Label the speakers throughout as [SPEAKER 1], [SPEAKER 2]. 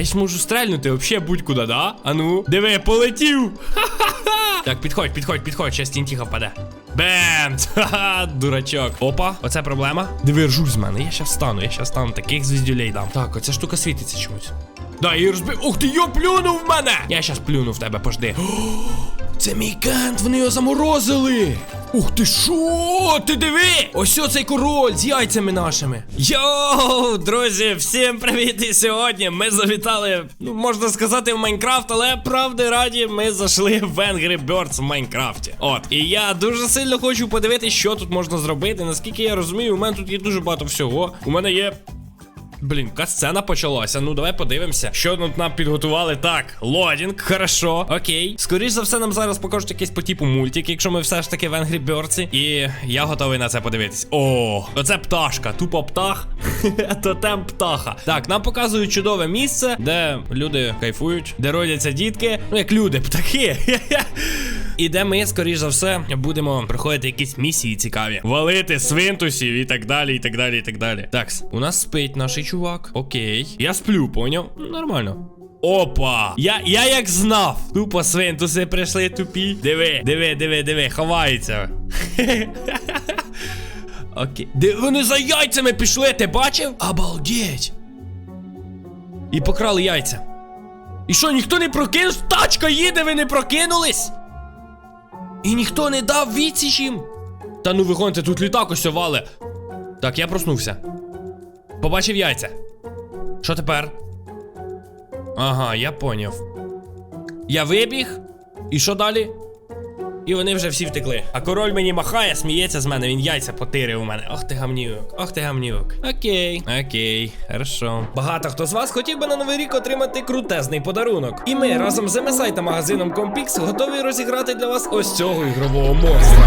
[SPEAKER 1] А я ж можу стрельнути взагалі будь-куди, да? А ну, диви, полетів. Так, підходь, підходь, підходь, щас тінтіха впаде. Бем! Ха-ха, дурачок. Опа, оце проблема. Диви, ржуль з мене. Я щас встану, я щас встану, таких звіздюлей дам. Так, оця штука світиться чомусь. Да, і розбив. Ух ти, йо, плюнув в мене! Я щас плюну в тебе, пожди. Це мій кент, вони його заморозили. Ух ти шо? Ти диви! Ось оцей король з яйцями нашими. Йоу, друзі, всім привіт! І сьогодні ми завітали, ну можна сказати, в Майнкрафт, але правди раді, ми зайшли в Angry Birds в Майнкрафті. От, і я дуже сильно хочу подивитися, що тут можна зробити. Наскільки я розумію, у мене тут є дуже багато всього. У мене є Блін, сцена почалася. Ну давай подивимося, що тут нам підготували. Так, лодінг, хорошо, окей. Скоріше за все, нам зараз покажуть якийсь по типу мультик, якщо ми все ж таки в Angry Birds. І я готовий на це подивитись. О, оце пташка, тупо птах. Тотем птаха. Так, нам показують чудове місце, де люди кайфують, де родяться дітки. Ну, як люди, птахи. І де ми, скоріш за все, будемо проходити якісь місії цікаві. Валити свинтусів і так далі, і так далі, і так далі. Такс, у нас спить наш чувак. Окей. Я сплю, поняв? Нормально. Опа! Я я як знав. Тупо свинтуси прийшли тупі. Диви, диви, диви, диви, ховаються. Окей. Де вони за яйцями пішли, ти бачив? Обалдеть. І покрали яйця. І що, ніхто не прокинувся? Тачка їде, ви не прокинулись? І ніхто не дав відсіч їм. Та ну виходьте, тут літак ось овали. Так, я проснувся. Побачив яйця. Що тепер? Ага, я поняв. Я вибіг. І що далі? І вони вже всі втекли. А король мені махає, сміється з мене, він яйця потирив у мене. Ох ти гамнюк, ох ти гамнюк. Окей, окей, хорошо. Багато хто з вас хотів би на новий рік отримати крутезний подарунок. І ми разом з MSI та магазином Compix готові розіграти для вас ось цього ігрового монстра.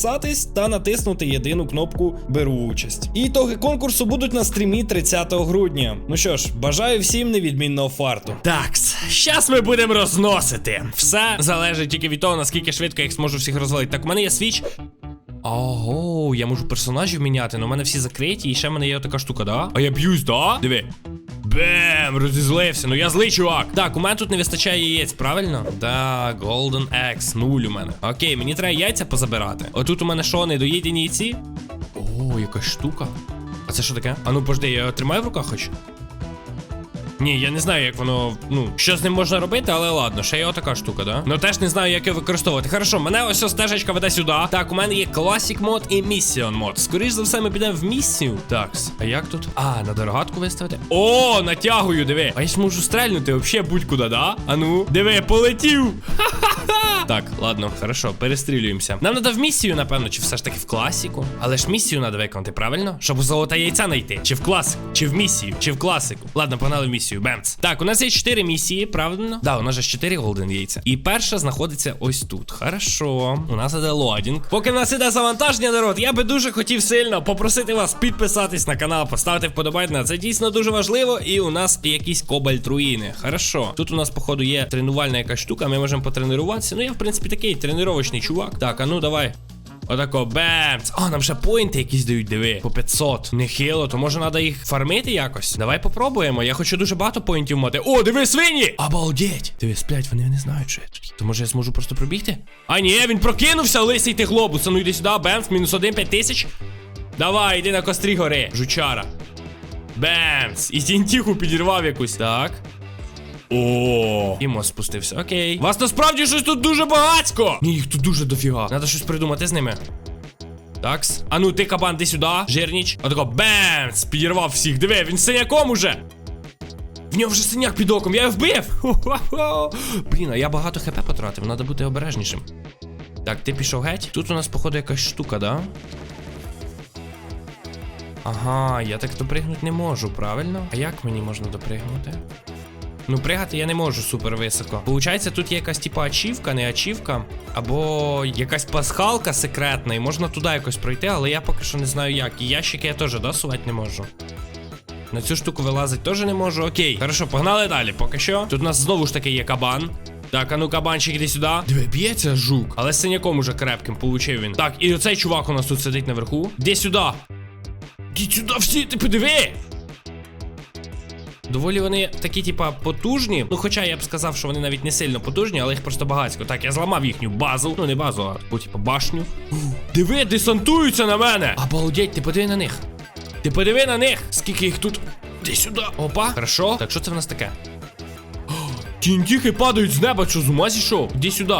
[SPEAKER 1] підписатись та натиснути єдину кнопку Беру участь. І ітоги конкурсу будуть на стрімі 30 грудня. Ну що ж, бажаю всім невідмінного фарту. Такс, щас ми будемо розносити. Все залежить тільки від того, наскільки швидко я їх зможу всіх розвалити. Так, у мене є свіч. Ого, я можу персонажів міняти, але у мене всі закриті, і ще в мене є така штука, да? А я б'юсь, да? Диви. Бем, розізлився. Ну я злий чувак. Так, у мене тут не вистачає яєць, правильно? Так, Golden Axe, нуль у мене. Окей, мені треба яйця позабирати. Отут у мене що, недоїдені яйці? О, якась штука. А це що таке? А ну пожди, я його тримаю в руках хоч? Ні, я не знаю, як воно. Ну, що з ним можна робити, але ладно, ще є отака штука, да? Ну теж не знаю, як його використовувати. Хорошо, мене ось стежечка веде сюди. Так, у мене є Classic мод і Mission мод. Скоріше за все, ми підемо в місію. Такс. А як тут? А, на дорогатку виставити. О, натягую, диви. А я ж можу стрельнути взагалі будь-куди, да? А ну, диви, полетів. Так, ладно, хорошо, перестрілюємося. Нам треба в місію, напевно, чи все ж таки в класіку. Але ж місію треба виконати, правильно? Щоб золота яйця знайти. Чи в класику, чи в місію, чи в класику. Ладно, погнали в місію. Бемц. Так, у нас є 4 місії, правильно? Да, у нас же 4 голден яйця. І перша знаходиться ось тут. Хорошо. У нас іде лодінг. Поки в нас іде завантаження, народ, я би дуже хотів сильно попросити вас підписатись на канал, поставити вподобайку. Це дійсно дуже важливо. І у нас якісь кобальт руїни. Хорошо. Тут у нас, походу, є тренувальна якась штука. Ми можемо потренуватися. Ну, я, в принципі, такий тренувачний чувак. Так, а ну давай. Отако, бемц. А, нам ще поінти якісь дають, диви. По 500. Нехило, то може треба їх фармити якось. Давай попробуємо. Я хочу дуже багато поінтів мати. О, диви, свині! Обалдеть! Диви, сплять, вони не знають, що я тут. То може я зможу просто пробігти? А ні, він прокинувся, лисий ти глобус. Ну йди сюди, бемц, мінус один, п'ять тисяч. Давай, йди на кострі гори, жучара. Бемц! І тінтіху підірвав якусь. Так. О, і мост спустився. Окей. Вас насправді щось тут дуже багатько. Ні, їх тут дуже дофіга. Треба щось придумати з ними. Такс. А ну ти кабан, ти сюди, жирніч. Отако бемц! Підірвав всіх. Диви, він синяком уже. В нього вже синяк під оком, я його вбив. Блін, а я багато хп потратив, треба бути обережнішим. Так, ти пішов геть. Тут у нас, походу, якась штука, да? Ага, я так допригнути не можу, правильно? А як мені можна допригнути? Ну, пригати я не можу супер високо. Получається, тут є якась типа ачівка, не ачівка, або якась пасхалка секретна, і можна туди якось пройти, але я поки що не знаю як. І ящики я теж да, сувати не можу. На цю штуку вилазить теж не можу. Окей. Хорошо, погнали далі. Поки що. Тут у нас знову ж таки є кабан. Так, а ну кабанчик, іди сюди. Диви, б'ється жук. Але синяком уже крепким получив він. Так, і оцей чувак у нас тут сидить наверху. Іди сюди. Іди сюди всі, ти подиви. Доволі вони такі, типа, потужні. Ну, хоча я б сказав, що вони навіть не сильно потужні, але їх просто багатько. Так, я зламав їхню базу. Ну, не базу, а типа, башню. Диви, десантуються на мене! Обалдеть, ти подиви на них. Ти подиви на них! Скільки їх тут? Ти сюди. Опа. Хорошо. Так, що це в нас таке? Тінтіхи падають з неба, що з ума зійшов? Іди сюди.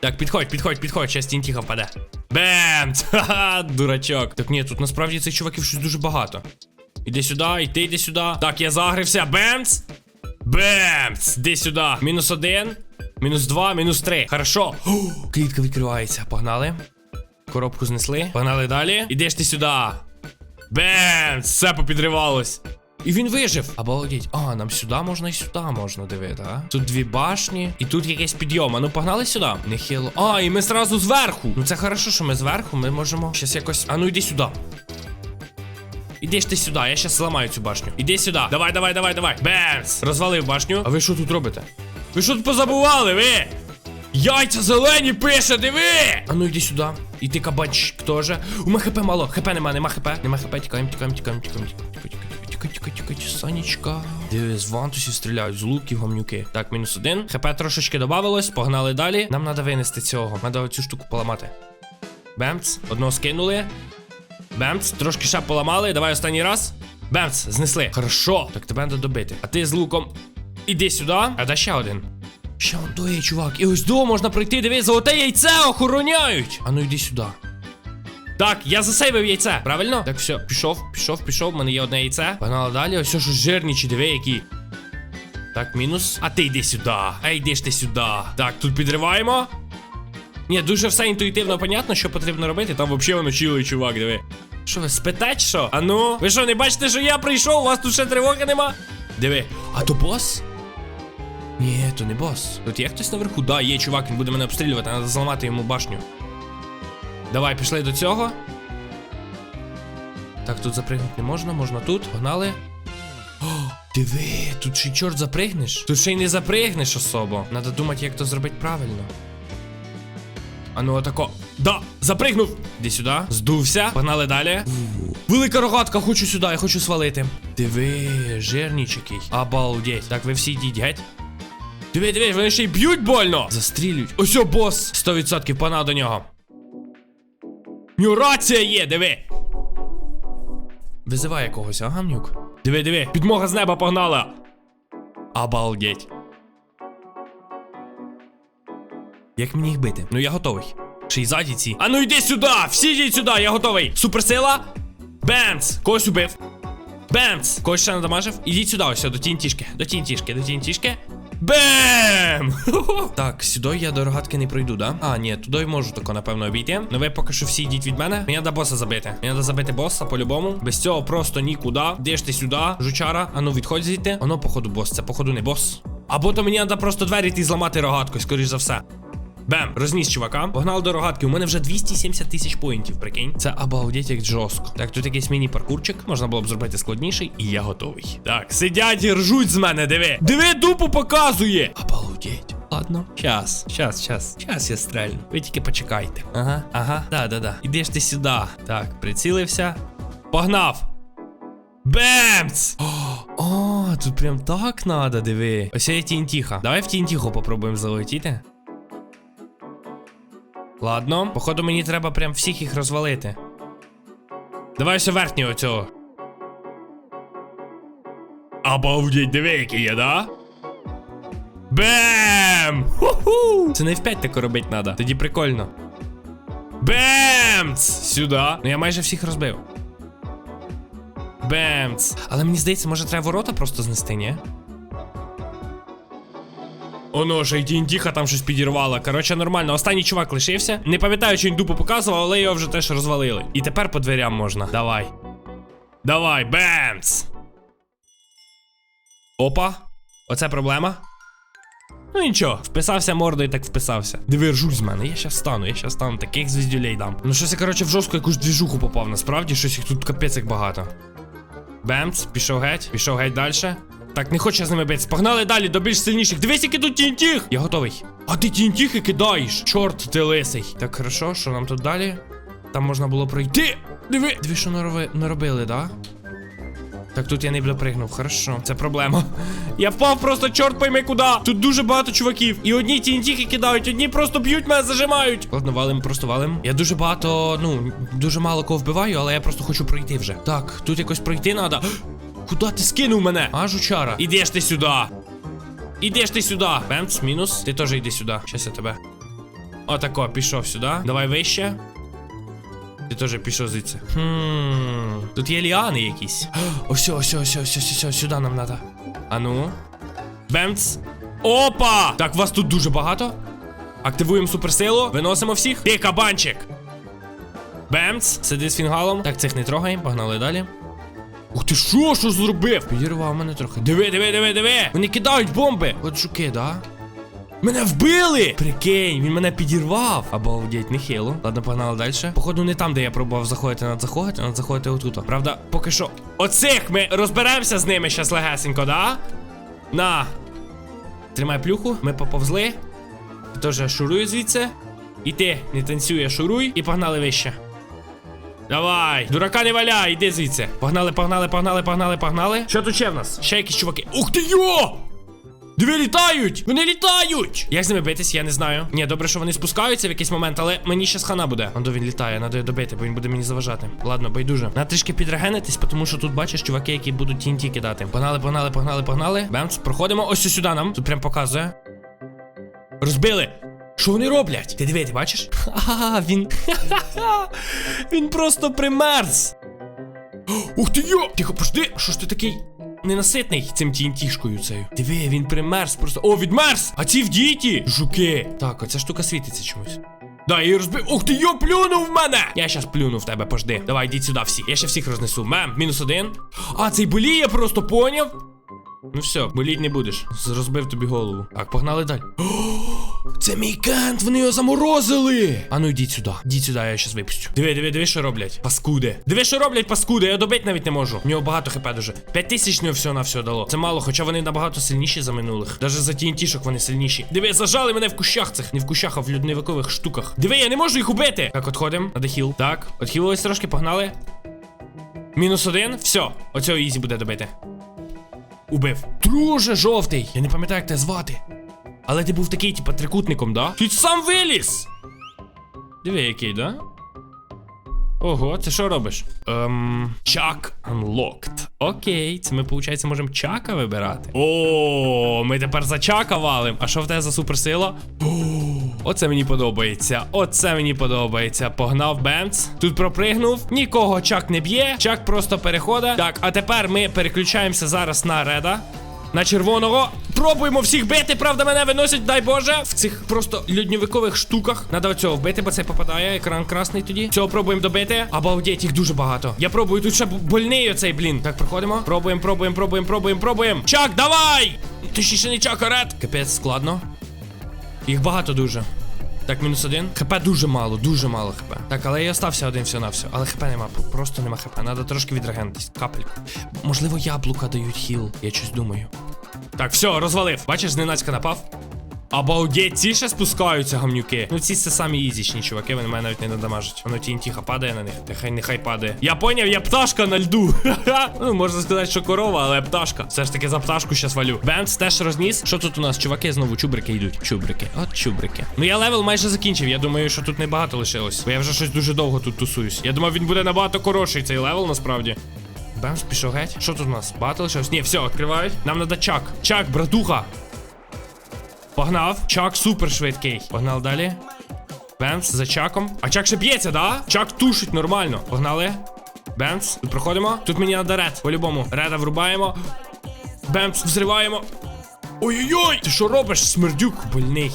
[SPEAKER 1] Так, підходь, підходь, підходь, щас тінтіха впаде. Бем! Ха-ха, дурачок. Так ні, тут насправді цих чуваків щось дуже багато. Іди сюди, йди, йди сюди. Так, я загрився. Бемц! Бемц! Іди сюди. Мінус один. Мінус два, мінус три. Хорошо. О, клітка відкривається. Погнали. Коробку знесли. Погнали далі. Ідеш ти сюди. Бемц! Все попідривалось. І він вижив. Обалдеть. А, нам сюди можна і сюди можна дивити, а? Тут дві башні, і тут якийсь підйом. А ну погнали сюди. Нехило. А, і ми зразу зверху. Ну це хорошо, що ми зверху. Ми можемо щас якось. А ну йди сюди. Ідеш ти сюди, я щас зламаю цю башню. Іди сюди. Давай, давай, давай, давай. Бемс! Розвалив башню. А ви що тут робите? Ви що тут позабували, ви? Яйця зелені пише, диви! А ну йди сюди. І ти хто же? У мене хп мало, хп нема, нема хп. Нема хп, тікаємо, тікаємо, тікаємо, тікаємо. Тікай, тікай, тікай, санічка. Диви, з вантусів стріляють, з луків гамнюки. Так, мінус один. ХП трошечки додавалось, погнали далі. Нам треба винести цього. Треба цю штуку поламати. Бемц, одного скинули. Бемц, трошки ще поламали. Давай останній раз. Бемц, знесли. Хорошо. Так тебе треба добити. А ти з луком. Іди сюди. А да ще один. Ще он то є, чувак. І ось до можна пройти. Диви, золоте яйце охороняють. А ну йди сюди. Так, я засейвив яйце, правильно? Так, все, пішов, пішов, пішов. У мене є одне яйце. Погнали далі. Ось що жирнічі, диви, які. Так, мінус. А ти йди сюди. А йди ж ти сюди. Так, тут підриваємо. Ні, дуже все інтуїтивно понятно, що потрібно робити. Там взагалі воно чилий, чувак, диви. Що ви спите, чи що? А ну? Ви що, не бачите, що я прийшов? У вас тут ще тривоги нема? Диви. А то бос? Ні, то не бос. Тут є хтось наверху? Да, є чувак, він буде мене обстрілювати, треба зламати йому башню. Давай, пішли до цього. Так, тут запригнути не можна, можна тут. Погнали. О, диви, тут ще й чорт запригнеш. Тут ще й не запригнеш особо. Надо думати, як то зробити правильно. А ну отако. Да, запригнув. Іди сюди. Здувся. Погнали далі. Велика рогатка, хочу сюди, я хочу свалити. Диви, жирніч який. Обалдеть. Так, ви всі йдіть, геть. Диви, диви, вони ще й б'ють больно. Застрілюють. Ось о, бос. 100% пана до нього. У нього рація є, диви. Визиває когось, ага, гамнюк. Диви, диви, підмога з неба погнала. Обалдеть. Як мені їх бити? Ну я готовий. Ще й ззаді ці. А ну йди сюди! Всі йдіть сюди, я готовий. Суперсила. Бемц! Когось убив. Бемц! Когось ще надамажив. Ідіть сюди, ось до тінтішки. До тінтішки, до тінтішки. Бем! Так, сюди я до рогатки не пройду, да? А, ні, туди можу тако, напевно, обійти. Ну ви поки що всі йдіть від мене. Мені треба боса забити. Мені треба забити боса по-любому. Без цього просто нікуди. Де ж ти сюди, жучара? А ну відходь звідти. Воно, походу, бос. Це походу не бос. Або то мені треба просто двері ті зламати рогаткою, скоріш за все. Бем, розніс чувака. Погнали до рогатки. У мене вже 270 тисяч поінтів, прикинь. Це обалдеть як жорстко. Так, тут якийсь міні-паркурчик. Можна було б зробити складніший, і я готовий. Так, сидять і ржуть з мене, диви. Диви, дупу показує. Обалдеть. Ладно, щас, щас, щас, щас я стрельну. Ви тільки почекайте. Ага, ага, да, да, да. Ідеш ти сюди. Так, прицілився. Погнав. Бемц! О, тут прям так надо, диви. Ось є тінтіха. Давай в тінтіху попробуємо залетіти. Ладно, походу мені треба прям всіх їх розвалити. Давай ще верхнього цього. Обалдеть, диви, який є, да? Бем! Ху-ху! Це не в 5 тако робити треба. Тоді прикольно. Бемц! Сюди. Ну я майже всіх розбив. Бемц. Але мені здається, може треба ворота просто знести, ні? Оно ж тінтіха там щось підірвала. Коротше, нормально. Останній чувак лишився. Не пам'ятаю, чи він дупу показував, але його вже теж розвалили. І тепер по дверям можна. Давай. Давай, бемц! Опа. Оце проблема. Ну нічого, вписався мордою, так вписався. Диви, ржуть з мене. Я щас стану, я щас стану, таких звіздюлей дам. Ну щось я, коротше, в жорстку якусь двіжуху попав, насправді, щось їх тут капець як багато. Бемц, пішов геть, пішов геть далі. Так, не хочу з ними битися. Погнали далі до більш сильніших. Дивись, який тут тінтіх! Я готовий. А ти тінтіхи кидаєш. Чорт ти лисий. Так, хорошо, що нам тут далі? Там можна було пройти. Диви! Диви, що нароби... наробили, да? Так, тут я не допригнув, хорошо. Це проблема. Я впав просто, чорт пойми куди. Тут дуже багато чуваків. І одні тінтіхи кидають, одні просто б'ють мене, зажимають. Ладно, валим, просто валим. Я дуже багато, ну, дуже мало кого вбиваю, але я просто хочу пройти вже. Так, тут якось пройти треба. Куди ти скинув мене? А, жучара. Ідеш ти сюди. Ідеш ти сюди. Бемц, мінус. Ти теж йди сюди. Щас я тебе. Отако, пішов сюди. Давай вище. Ти теж пішов звідси. Хм. Тут є ліани якісь. Ось, ось, ось, ось, ось, ось, сюди нам треба. А ну. Бемц. Опа! Так, вас тут дуже багато. Активуємо суперсилу. Виносимо всіх. Ти кабанчик. Бемц. Сиди з фінгалом. Так, цих не трогаємо. Погнали далі. Ух ти що, що зробив? Підірвав мене трохи. Диви, диви, диви, диви. Вони кидають бомби. От жуки, да? Мене вбили! Прикинь, він мене підірвав. Обалдеть, нехило. Ладно, погнали далі. Походу, не там, де я пробував заходити, надо заходити, надо заходити отут. Правда, поки що. Оцих ми розберемося з ними щас легесенько, да? На. Тримай плюху, ми поповзли. Теж шуруй звідси. І ти не танцює, шуруй і погнали вище. Давай, дурака не валяй, іди звідси. Погнали, погнали, погнали, погнали, погнали. Що тут ще в нас? Ще якісь чуваки. Ух ти йо! Диви літають! Вони літають! Як з ними битись, я не знаю. Ні, добре, що вони спускаються в якийсь момент, але мені щас хана буде. Ондо він літає, надо його добити, бо він буде мені заважати. Ладно, байдуже. Надо трішки підрегенитись, тому що тут бачиш чуваки, які будуть TNT кидати. Погнали, погнали, погнали, погнали. Бемц, проходимо ось сюди нам. Тут прям показує. Розбили! Що вони роблять? Ти диви, ти бачиш? Ха-ха, він. Він просто примерз. Ух ти йо! Тихо, пожди, що ж ти такий ненаситний цим тінтішкою цією? Диви, він примерз просто. О, відмерз! А ці в діті! Жуки! Так, оця штука світиться чомусь. Да, я її розбив. Ух ти, йо, плюнув в мене! Я щас плюну в тебе, пожди. Давай, йдіть сюди всі. Я ще всіх рознесу. Мем, мінус один. А, цей боліє просто поняв. Ну все, боліть не будеш. Розбив тобі голову. Так, погнали далі. О, це мій кент, вони його заморозили. А ну йдіть сюди. Йдіть сюди, я щас випустю. Диви, диви, диви, що роблять. Паскуди. Диви, що роблять паскуди, я добити навіть не можу. У нього багато хп дуже. П'ять тисяч не все на все дало. Це мало, хоча вони набагато сильніші за минулих. Даже за тінтішок вони сильніші. Диви, зажали мене в кущах цих. Не в кущах, а в людневикових штуках. Диви, я не можу їх убити. Так, отходимо. Надо хіл. Так, отхилились трошки, погнали. Мінус один. Все, оцього ізі буде добити. Убив. Друже жовтий. Я не пам'ятаю, як тебе звати. Але ти був такий, типа, трикутником, да? Ти сам виліз! Диви, який, да? Ого, це що робиш? Ем. Чак unlocked. Окей, це ми, виходить, можемо чака вибирати. О, ми тепер за чака валим. А що в тебе за суперсила? Оце мені подобається. Оце мені подобається. Погнав Бемц. Тут пропригнув. Нікого чак не б'є. Чак просто переходить. Так, а тепер ми переключаємося зараз на Реда. На червоного. Пробуємо всіх бити, правда, мене виносять, дай Боже. В цих просто льодньовикових штуках. Надо оцього вбити, бо це попадає. Екран красний тоді. Цього пробуємо добити. Обалдеть, їх дуже багато. Я пробую, тут ще больний оцей, блін. Так, проходимо. Пробуємо, пробуємо, пробуємо, пробуємо, пробуємо. Чак, давай! Точніше не чак, а ред. Капець, складно. Їх багато дуже. Так, мінус один. ХП дуже мало, дуже мало ХП. Так, але я остався один все на все. Але ХП нема, просто нема ХП. Надо трошки відрегентись. Капельку. Можливо, яблука дають хіл. Я щось думаю. Так, все, розвалив. Бачиш, зненацька напав. Обалдеть, ці ще спускаються гамнюки. Ну ці це самі ізічні чуваки, вони мене навіть не надамажать. Воно тінтіха падає на них. Нехай нехай падає. Я поняв, я пташка на льду. Ну, можна сказати, що корова, але пташка. Все ж таки за пташку щас валю. Бенц теж розніс. Що тут у нас? Чуваки знову чубрики йдуть. Чубрики. От чубрики. Ну я левел майже закінчив. Я думаю, що тут небагато лишилось. Бо я вже щось дуже довго тут тусуюсь. Я думав, він буде набагато коротший цей левел, насправді. Бемс пішов геть. Що тут у нас? Багато лишилось? Ні, все, відкривають. Нам надо чак. Чак, братуха. Погнав. Чак супер швидкий. Погнали далі. Бемс за чаком. А чак ще б'ється, да? Чак тушить нормально. Погнали. Бемс. Тут проходимо. Тут мені надо ред. По-любому. Реда врубаємо. Бемс, взриваємо. Ой-ой-ой! Ти що робиш, смердюк? Больний.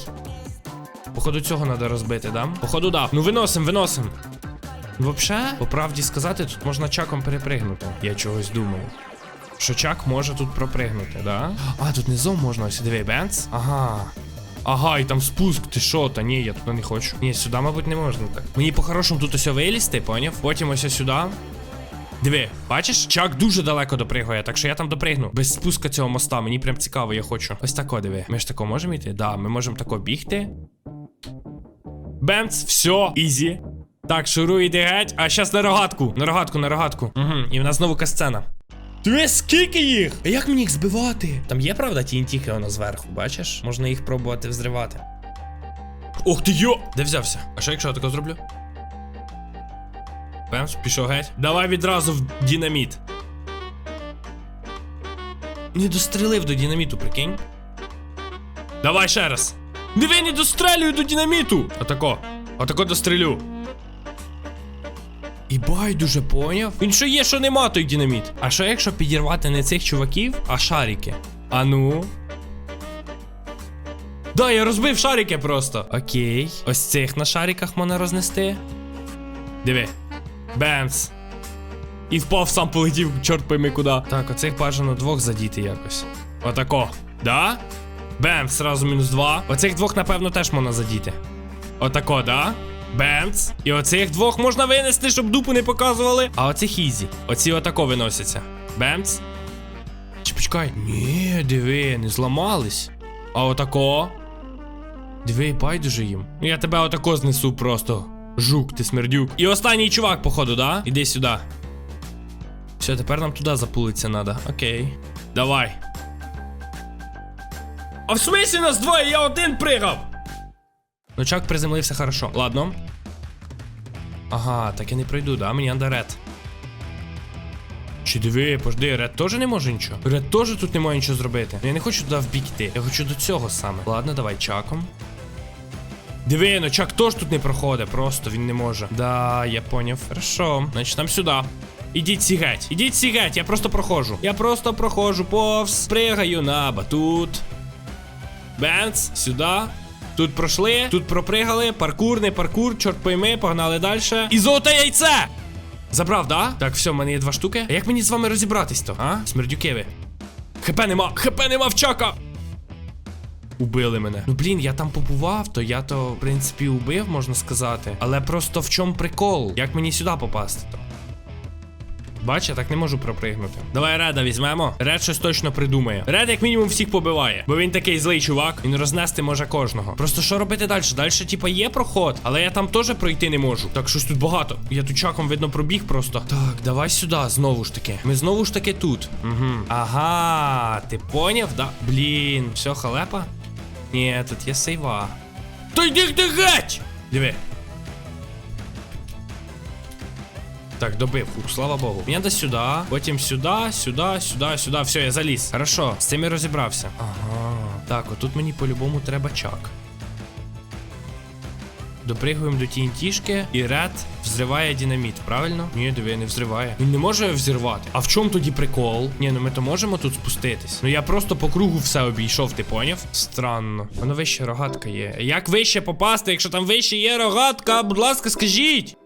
[SPEAKER 1] Походу, цього треба розбити, да? Походу, да. Ну виносим, виносим. Вообще, по правді сказати, тут можна чаком перепригнути. Я чогось думаю. Що чак може тут пропригнути, да? А, тут низом можна ось диви, бенц. Ага. Ага, і там спуск, ти що? Та ні, я туди не хочу. Ні, сюди, мабуть, не можна так. Мені по-хорошому тут ось вилізти, поняв? Потім ось сюди. Диви, бачиш, чак дуже далеко допригує, так що я там допригну. Без спуска цього моста, мені прям цікаво, я хочу. Ось тако, диви. Ми ж тако можемо йти? Да, ми можемо тако бігти. Бемц, все, ізі. Так, шуруй, іди геть. А щас на рогатку. На рогатку, на рогатку. Угу. І в нас знову касцена. Ти скільки їх? А як мені їх збивати? Там є, правда, тінтіхи воно зверху, бачиш? Можна їх пробувати взривати. Ох ти йо! Де взявся? А що якщо я тако зроблю? Бемс, пішов геть. Давай відразу в динаміт. Не дострелив до динаміту, прикинь. Давай ще раз. Диви, не дострелюю до динаміту. Отако. Отако дострелю. І байдуже поняв. Він що є, що нема той динаміт. А що якщо підірвати не цих чуваків, а шарики? А ну. Да, я розбив шарики просто. Окей. Ось цих на шариках можна рознести. Диви. Бемс. І впав сам полетів, чорт пойми куди. Так, оцих бажано двох задіти якось. Отако. Да? Бемс, сразу мінус два. Оцих двох, напевно, теж можна задіти. Отако, да? Бемц. І оцих двох можна винести, щоб дупу не показували. А оцих ізі. Оці отако виносяться. Бемц. Чи почекай. Ні, диви, не зламались. А отако. Диви, байдуже їм. Ну я тебе отако знесу просто. Жук, ти смердюк. І останній чувак, походу, да? Іди сюди. Все, тепер нам туди запулиться надо. Окей. Давай. А в смислі нас двоє, я один пригав! Ну, чак приземлився хорошо. Ладно. Ага, так я не пройду, да? Мені надо ред. Чи диви, пожди, ред теж не може нічого. Ред теж тут не може нічого зробити. Я не хочу туди в бік йти. Я хочу до цього саме. Ладно, давай чаком. Диви, ну чак теж тут не проходить, просто він не може. Да, я поняв. Хорошо. Значить, нам сюди. Ідіть сігать, ідіть сігать, я просто проходжу. Я просто проходжу повз, пригаю на батут. Бенц, сюди. Тут пройшли, тут пропригали, паркур, не паркур, чорт пойми, погнали далі. І золоте яйце! Забрав, да? Так, все, в мене є два штуки. А як мені з вами розібратись то, а? Смердюки ви. ХП нема, ХП нема в чака! Убили мене. Ну блін, я там побував, то я то, в принципі, убив, можна сказати. Але просто в чому прикол? Як мені сюди попасти то? Бач, я так не можу пропригнути. Давай Реда візьмемо. Ред щось точно придумає. Ред, як мінімум, всіх побиває. Бо він такий злий чувак. Він рознести може кожного. Просто що робити далі? Далі, типа, є проход, але я там теж пройти не можу. Так, щось тут багато. Я тут чаком видно пробіг просто. Так, давай сюди, знову ж таки. Ми знову ж таки тут. Угу. Ага, ти поняв, да? Блін, все, халепа? Ні, тут є сейва. Та йди ти геть! Диви. Так, добив. Ух, слава Богу. Мені до сюди, потім сюди, сюди, сюди, сюди. Все, я заліз. Хорошо, з цим я розібрався. Ага. Так, отут мені по-любому треба чак. Допригуємо до тінтішки і ред Взриває динаміт, правильно? Ні, диви, не взриває. Він не може взірвати. А в чому тоді прикол? Ні, ну ми то можемо тут спуститись. Ну я просто по кругу все обійшов, ти поняв? Странно. Воно вище рогатка є. Як вище попасти, якщо там вище є рогатка? Будь ласка, скажіть.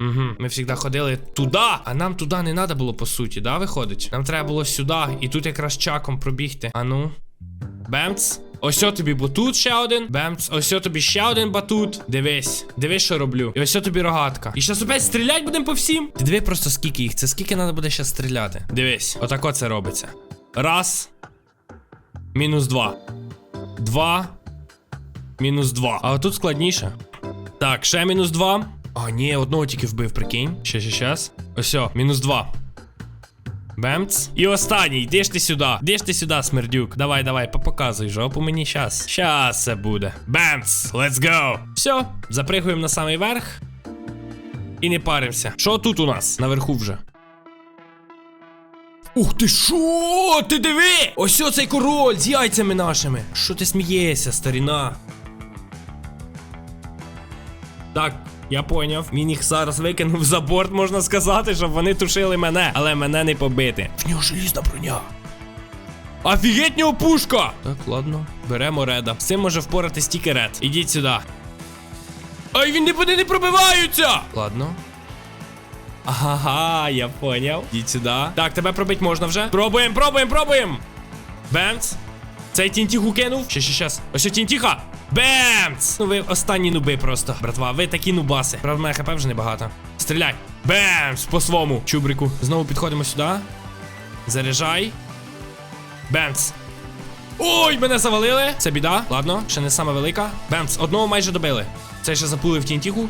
[SPEAKER 1] Угу, ми завжди ходили туди, а нам туди не треба було по суті, да, виходить? Нам треба було сюди, і тут якраз чаком пробігти. А ну. Бемц. Ось тобі батут ще один. Бемц. Ось о тобі ще один батут. Дивись. Дивись, що роблю. І ось о тобі рогатка. І зараз опять стрілять будемо по всім. Ти диви просто скільки їх. Це скільки треба буде ще стріляти. Дивись. Отако це робиться. Раз. Мінус два. Два. Мінус два. А отут складніше. Так, ще мінус два. А, ні, одного тільки вбив, прикинь. Ще, ще, щас. Ось, мінус два. Бемц. І останній, йди ж ти сюди. Йди ж ти сюди, смердюк. Давай, давай, попоказуй жопу мені щас. Щас це буде. Бемц, let's go. Все, запригуємо на самий верх. І не паримося. Що тут у нас? Наверху вже. Ух ти що? Ти диви! Ось оцей король з яйцями нашими. Що ти смієшся, старіна? Так, я поняв. Він їх зараз викинув за борт, можна сказати, щоб вони тушили мене, але мене не побити. В нього желізна броня. Офігеть нього пушка! Так, ладно, беремо реда. З цим може впоратись тільки ред. Ідіть сюди. Ай, він вони не пробиваються! Ладно. Ага, я поняв. Ідіть сюди. Так, тебе пробити можна вже. Пробуємо, пробуємо, пробуємо. Бемц. Цей тінтіху кинув. Ще, ще, щас. Ось тінтіха. Бемц! Ну ви останні нуби просто, братва. Ви такі нубаси. Правда, в мене хп вже небагато. Стріляй. Бемц! По своєму чубрику. Знову підходимо сюди. Заряджай. Бемц. Ой, мене завалили. Це біда. Ладно, ще не сама велика. Бемц, одного майже добили. Цей ще запулив тінтіху.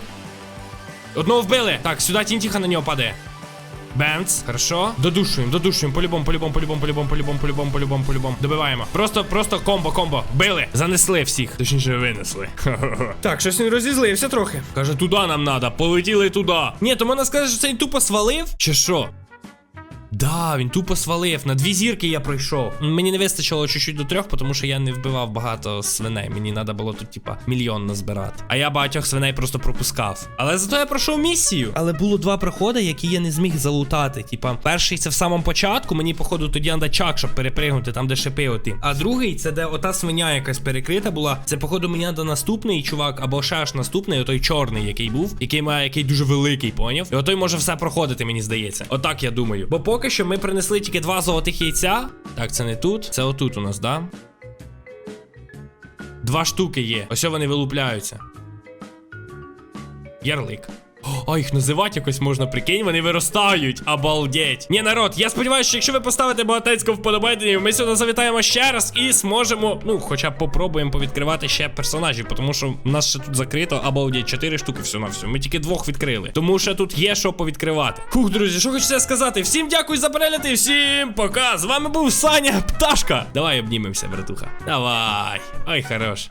[SPEAKER 1] Одного вбили. Так, сюди тінтіха на нього падає. Бемц, хорошо. Додушуємо, додушуємо. По-любому, по-любому, по-любому, по-любому, по-любому, по-любому, по-любому, по-любому. Добиваємо. Просто, просто комбо, комбо. Били. Занесли всіх. Точніше, винесли. Так, щось він розізлився трохи. Каже, туди нам надо. Полетіли туди. Ні, то мене скаже, що це він тупо свалив? Чи що? Да, він тупо свалив. На дві зірки я пройшов. Мені не вистачило чуть-чуть до трьох, тому що я не вбивав багато свиней. Мені треба було тут, типа, мільйон назбирати. А я багатьох свиней просто пропускав. Але зато я пройшов місію. Але було два проходи, які я не зміг залутати. Типа, перший це в самому початку. Мені, походу, тоді треба чак, щоб перепригнути, там, де шипи оті. А другий це де ота свиня якась перекрита була. Це, походу, мені треба наступний чувак, або ще аж наступний, отой чорний, який був, який має який дуже великий, поняв? І отой може все проходити, мені здається. Отак я думаю. Бо поки що ми принесли тільки два золотих яйця. Так, це не тут. Це отут у нас, да? Два штуки є. Ось вони вилупляються. Ярлик. А їх називати якось можна, прикинь, вони виростають. Обалдеть. Ні, народ, я сподіваюся, що якщо ви поставите багатецько вподобайденів, ми сюди завітаємо ще раз і зможемо, ну, хоча б попробуємо повідкривати ще персонажів, тому що в нас ще тут закрито, обалдеть, 4 штуки всього на всю. Ми тільки двох відкрили. Тому що тут є що повідкривати. Фух, друзі, що хочеться сказати? Всім дякую за перегляд і всім пока. З вами був Саня Пташка. Давай обнімемося, братуха. Давай. Ой, хорош.